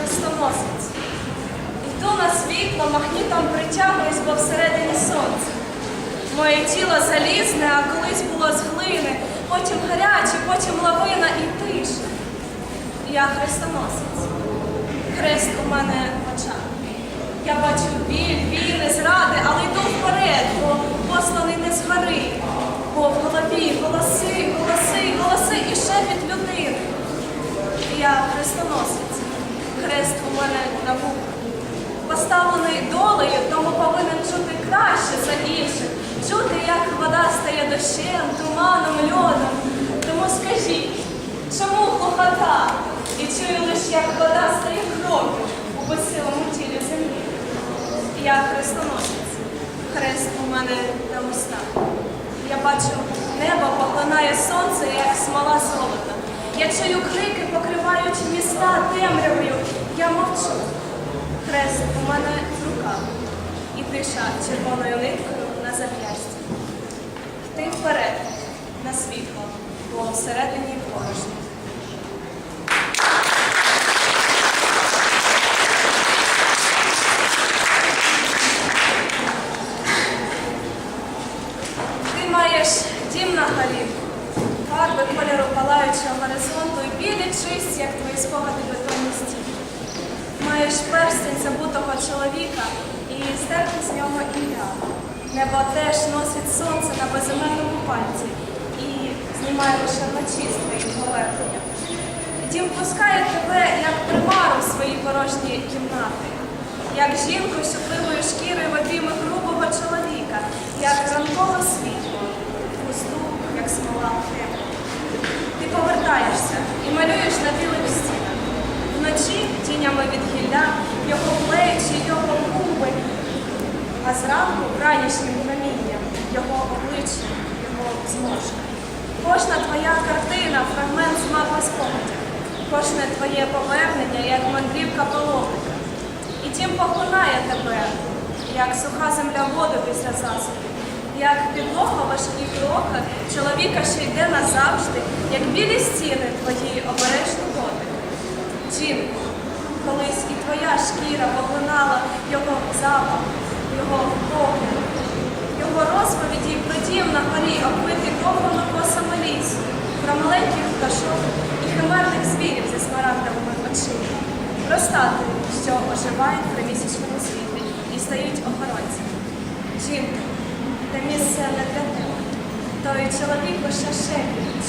листоносець. іду на світло магнітом притягуюсь, бо всередині сонця. Моє тіло залізне, а колись було з глини, потім гаряче, потім лавина і тиша. Я хрестоносець. Хрест у мене в очах. Я бачу біль, війни, зради, але йду вперед, бо посланий не згори. Бо в голові голоси, голоси, голоси і шепіт людини. Я хрестоносець. Хрест у мене на вухах. Поставлений долею, тому повинен чути краще за інших. Чути, як вода стає дощем, туманом, льодом. Тому скажіть, чому глухота? І чую лиш, як вода стає кров'ю у безсилому тілі землі. Я хрестоносець. Хрест у мене на устах. Я бачу, небо поглинає сонце, як смола золота. Я чую крики, покривають міста темрявою. Я мовчу. Хрест у мене в руках. Тиша червоною ниткою на зап'ясті. Йти вперед на світло, бо всередині порожньо. Ти маєш дім на горі, фарби кольору палаючого горизонту і білі чисті, як твої спогади бетонні стіни. Маєш перстень забутого чоловіка і стерти з нього ім'я. Небо теж носить сонце на безіменному пальці і знімає лише вночі з твоїх поверхня. Дім пускає тебе, як примару в свої порожні кімнати, як жінку з чутливою шкірою в обійми грубого чоловіка, як ранкове світло, пусту, як смола темряві. Ти повертаєшся і малюєш на білих стінах. Вночі тінями від гілля, його плечі, а зранку ранішнім промінням, його обличчя, його зморшка. Кожна твоя картина фрагмент з мапи спогадів. Кожне твоє повернення, як мандрівка паломника. І тім поглинає тебе, як суха земля воду після засухи, як підлога важкі кроки, чоловіка, що йде назавжди, як білі стіни твої обережні дотики. Жінко, колись і твоя шкіра поглинала його запах, його погляд, його розповіді про дім на горі, оббитий довгими косами лісу, про маленьких пташок і химерних звірів зі смарагдовими очима, про статуї, що оживають при місячному світлі і стають охоронцями. Жінко, те місце не для тебе. Той чоловік лише шепіт,